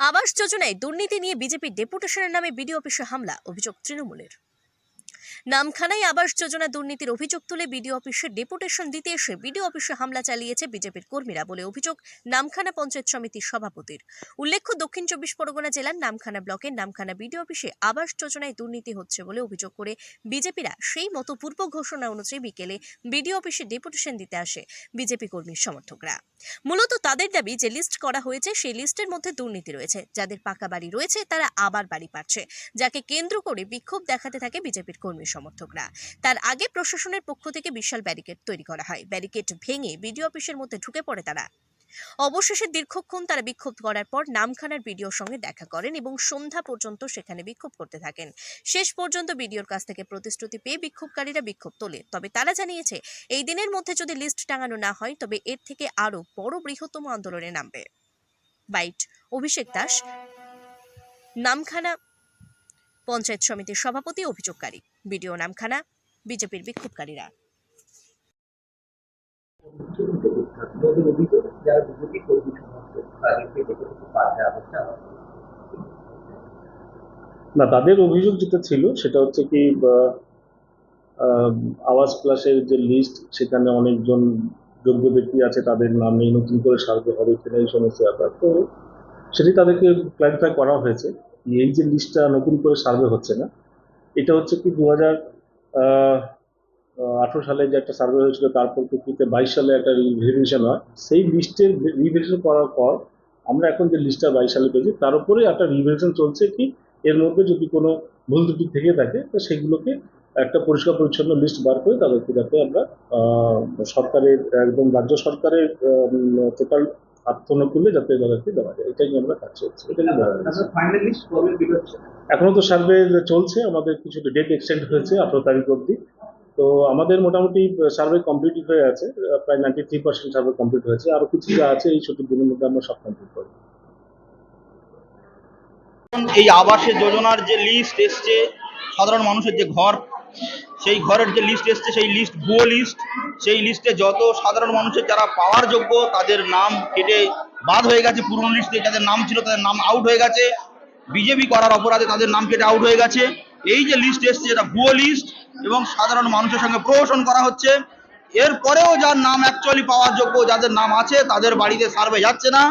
আবাস যোজনায় দুর্নীতি নিয়ে বিজেপি ডেপুটেশনের নামে বিডিও অফিসে হামলা অভিযোগ তৃণমূলের। নামখানায় আবাস যোজনা দুর্নীতির অভিযোগ তুলে বিডিও অফিসে ডেপুটেশন দিতে এসে বিডিও অফিসে হামলা চালিয়েছে বিজেপির কর্মীরা বলে অভিযোগ নামখানা পঞ্চায়েত সমিতির সভাপতির। উল্লেখ্য, দক্ষিণ চব্বিশ পরগনা জেলার নামখানা ব্লকের নামখানা বিডিও অফিসে আবাস যোজনায় দুর্নীতি হচ্ছে বলে অভিযোগ করে বিজেপিরা সেই মতো পূর্ব ঘোষণা অনুযায়ী বিকেলে বিডিও অফিসে ডেপুটেশন দিতে আসে বিজেপি কর্মীর সমর্থকরা। মূলত তাদের দাবি যে লিস্ট করা হয়েছে সেই লিস্টের মধ্যে দুর্নীতি রয়েছে। যাদের পাকা বাড়ি রয়েছে তারা আবার বাড়ি পাচ্ছে যাকে কেন্দ্র করে বিক্ষোভ দেখাতে থাকে বিজেপির কর্মী সমর্থকরা। তার আগে প্রশাসনের পক্ষ থেকে বিশাল ব্যারিকেড তৈরি করা হয়। ব্যারিকেড ভেঙে বিডিও অফিসের মধ্যে ঢুকে পড়ে তারা। অবশেষে দীর্ঘক্ষণ তারা বিক্ষোভ করার পর নামখানার বিডিওর সঙ্গে দেখা করেন এবং সন্ধ্যা পর্যন্ত সেখানে বিক্ষোভ করতে থাকেন। শেষ পর্যন্ত বিডিওর কাছ থেকে প্রতিশ্রুতি পেয়ে বিক্ষোভকারীরা বিক্ষোভ তোলে। তবে তারা জানিয়েছে, এই দিনের মধ্যে যদি লিস্ট টাঙানো না হয়, তবে এর থেকে আরও বড় বৃহত্তম আন্দোলনে নামবে। বাইট, অভিষেক দাস, নামখানা পঞ্চায়েত সমিতির সভাপতি, অভিযোগকারী। বিডিও নামখানা, বিজেপির বিক্ষোভকারীরা। না, তাদের অভিযোগ যেটা ছিল, সেটা হচ্ছে কি আওয়াজ প্লাসের যে লিস্ট সেখানে অনেকজন যোগ্য ব্যক্তি আছে, তাদের নাম নেই, নতুন করে সার্ভে হবে কিনা এই সমস্ত ব্যাপার। তো, সেটি তাদেরকে ক্লারিফাই করা হয়েছে, এই যে লিস্টটা নতুন করে সার্ভে হচ্ছে না এটা হচ্ছে কি দু হাজার আঠারো সালে যে একটা সার্ভে হয়েছিল, তারপর প্রকৃতিতে বাইশ সালে একটা রিভিশন হয়। সেই লিস্টের রিভিশন করার পর আমরা এখন যে লিস্টটা বাইশ সালে পেয়েছি, তার উপরে একটা রিভিশন চলছে কি, এর মধ্যে যদি কোনো ভুল ত্রুটি থেকে থাকে, তো সেগুলোকে একটা পরিষ্কার পরিচ্ছন্ন লিস্ট বার করে তাদেরকে যাতে আমরা সরকারের, একদম রাজ্য সরকারের টোটাল আত্মনুকূল্যে যাতে তাদেরকে দেওয়া যায়। এটাই নিয়ে আমরা কাজ চলছে এখনও তো সার্ভে চলছে আমাদের কিছু ডেট এক্সটেন্ড হয়েছে আঠারো তারিখ অবধি। তো আমাদের মোটামুটি সার্ভে কমপ্লিট হয়ে আছে প্রায় ninety three percent survey complete হয়েছে। আরও কিছু যা আছে এই ছুটির দিনের মধ্যে আমরা সব কমপ্লিট করব। এই আবাসের যোজনার যে লিস্ট এসছে সাধারণ মানুষের যে ঘর সেই ঘরের যে লিস্ট এসছে, সেই লিস্ট ভুয়ো লিস্ট সেই লিস্টে যত সাধারণ মানুষের যারা পাওয়ার যোগ্য, তাদের নাম কেটে বাদ হয়ে গেছে, পুরনো লিস্টে যাদের নাম ছিল তাদের নাম আউট হয়ে গেছে। বিজেপি করার অপরাধে তাদের নাম কেটে আউট হয়ে গেছে। এই যে লিস্ট এসছে এটা ভুয়ো লিস্ট এবং সাধারণ মানুষের সঙ্গে প্রহসন করা হচ্ছে এরপরেও যার নাম অ্যাকচুয়ালি পাওয়ার যোগ্য, যাদের নাম আছে, তাদের বাড়িতে সার্ভে যাচ্ছে না।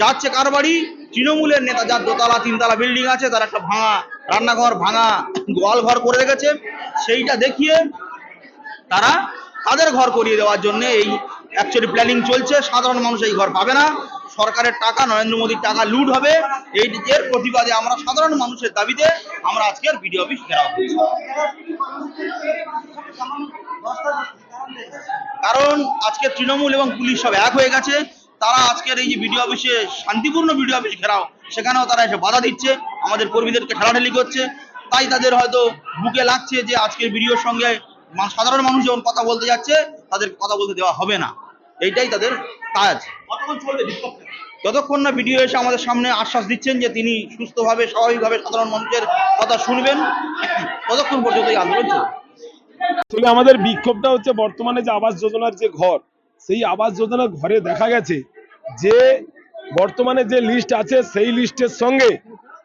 যাচ্ছে কার বাড়ি? তৃণমূলের নেতা, যার দোতলা, তিনতলা বিল্ডিং আছে, তার একটা ভাঙা রান্নাঘর ভাঙা গোয়াল ঘর করে রেখেছে। সেইটা দেখিয়ে তারা তাদের ঘর করিয়ে দেওয়ার জন্য এই অ্যাকচুয়ালি প্ল্যানিং চলছে। সাধারণ মানুষ এই ঘর পাবে না। সরকারের টাকা, নরেন্দ্র মোদীর টাকা লুট হবে। এই এর প্রতিবাদে আমরা সাধারণ মানুষের দাবিতে আমরা আজকের বিডিও অফিস ঘেরাও কারণ আজকে তৃণমূল এবং পুলিশ সব এক হয়ে গেছে। তারা আজকের এই যে বিডিও অফিসে শান্তিপূর্ণ বিডিও অফিস ঘেরাও, সেখানেও তারা এসে বাধা দিচ্ছে। আমাদের কর্মীদেরকে ঠেলাঠেলি করছে। তাই তাদের হয়তো বুকে লাগছে যে আজকের ভিডিওর সঙ্গে সাধারণ মানুষ যখন কথা বলতে যাচ্ছে তাদের কথা বলতে দেওয়া হবে না। এইটাই তাদের কাজ। যতক্ষণ না ভিডিও এসে আমাদের সামনে আশ্বাস দিচ্ছেন যে তিনি সুস্থভাবে স্বাভাবিকভাবে সাধারণ মানুষের কথা শুনবেন ততক্ষণ পর্যন্ত এই আন্দোলন চলবে। আসলে আমাদের বিক্ষোভটা হচ্ছে বর্তমানে যে আবাস যোজনার যে ঘর সেই আবাস যোজনার ঘরে দেখা গেছে যে বর্তমানে যে লিস্ট আছে সেই লিস্টের সঙ্গে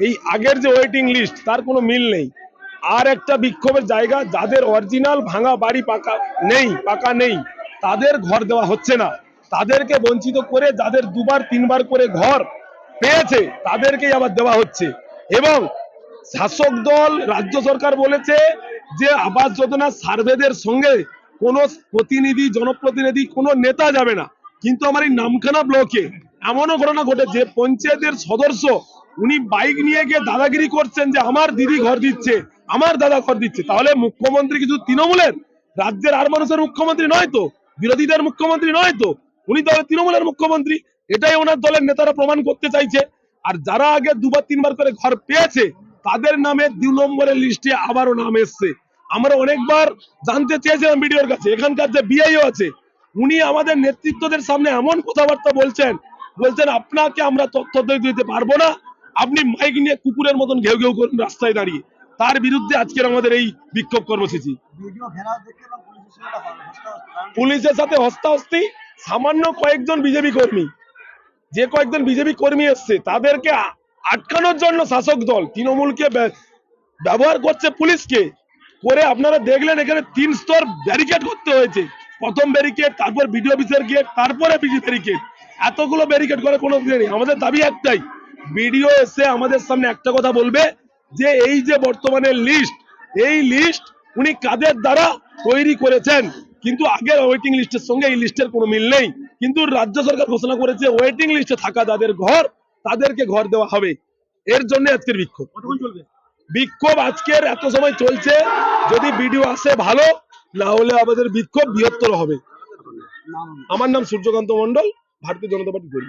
এই আগের যে ওয়েটিং লিস্ট তার কোনো মিল নেই। আর একটা বিক্ষোভের জায়গা, যাদের অরিজিনাল ভাঙা বাড়ি পাকা নেই পাকা নেই, তাদের ঘর দেওয়া হচ্ছে না। তাদেরকে বঞ্চিত করে, যাদের দুবার, তিনবার করে ঘর পেয়েছে, তাদেরকেই আবার দেওয়া হচ্ছে। এবং শাসক দল, রাজ্য সরকার বলেছে যে আবাস যোজনা সার্ভেদের সঙ্গে কোনো প্রতিনিধি, জনপ্রতিনিধি, কোনো নেতা যাবে না। কিন্তু আমার এই নামখানা ব্লকে এমনও ঘটনা ঘটেছে পঞ্চায়েতের সদস্য উনি বাইক নিয়ে গিয়ে দাদাগিরি করছেন যে আমার দিদি ঘর দিচ্ছে, আমার দাদা ঘর দিচ্ছে। তাহলে মুখ্যমন্ত্রী কিছু তৃণমূলের? রাজ্যের আর মানুষের মুখ্যমন্ত্রী নয় তো, বিরোধীদের মুখ্যমন্ত্রী নয় তো। উনি তাহলে তৃণমূলের মুখ্যমন্ত্রী, এটাই ওনার দলের নেতারা প্রমাণ করতে চাইছে। আর যারা আগে দুবার, তিনবার করে ঘর পেয়েছে, তাদের নামে দু নম্বরের লিস্টে আবারও নাম এসছে। আমরা অনেকবার জানতে চেয়েছিলাম বিডিওর কাছে, এখানকার যে বিআইও আছে, উনি আমাদের নেতৃত্বদের সামনে এমন কথাবার্তা বলছেন বলছেন, আপনাকে আমরা তথ্য দিতে পারব না আপনি মাইক নিয়ে কুকুরের মতন ঘেউ ঘেউ করুন রাস্তায় দাঁড়িয়ে তার বিরুদ্ধে আজকের আমাদের এই বিক্ষোভ কর্মসূচি। পুলিশের সাথে হস্তাহস্তি সামান্য কয়েকজন বিজেপি কর্মী যে কয়েকজন বিজেপি কর্মী এসছে তাদেরকে আটকানোর জন্য শাসক দল তৃণমূলকে ব্যবহার করছে পুলিশকে করে আপনারা দেখলেন এখানে তিন স্তর ব্যারিকেড করতে হয়েছে। প্রথম ব্যারিকেড তারপর বিডিও অফিসের গেট তারপরে বিডি ব্যারিকেড এতগুলো ব্যারিকেড করে কোনো ইয়ে নেই। আমাদের দাবি একটাই বিডিও এসে আমাদের সামনে একটা কথা বলবে যে এই যে বর্তমানে লিস্ট এই লিস্ট উনি কাদের দ্বারা তৈরি করেছেন? কিন্তু আগের ওয়েটিং লিস্টের সঙ্গে এই লিস্টের কোনো মিল নেই। কিন্তু রাজ্য সরকার ঘোষণা করেছে ওয়েটিং লিস্টে থাকা যাদের ঘর তাদেরকে ঘর দেওয়া হবে। এর জন্য আজকের বিক্ষোভ। বিক্ষোভ আজকের এত সময় চলছে যদি ভিডিও আসে ভালো না হলে আমাদের বিক্ষোভ বৃহত্তর হবে। আমার নাম সূর্যকান্ত মন্ডল ভারতীয় জনতা পার্টি করি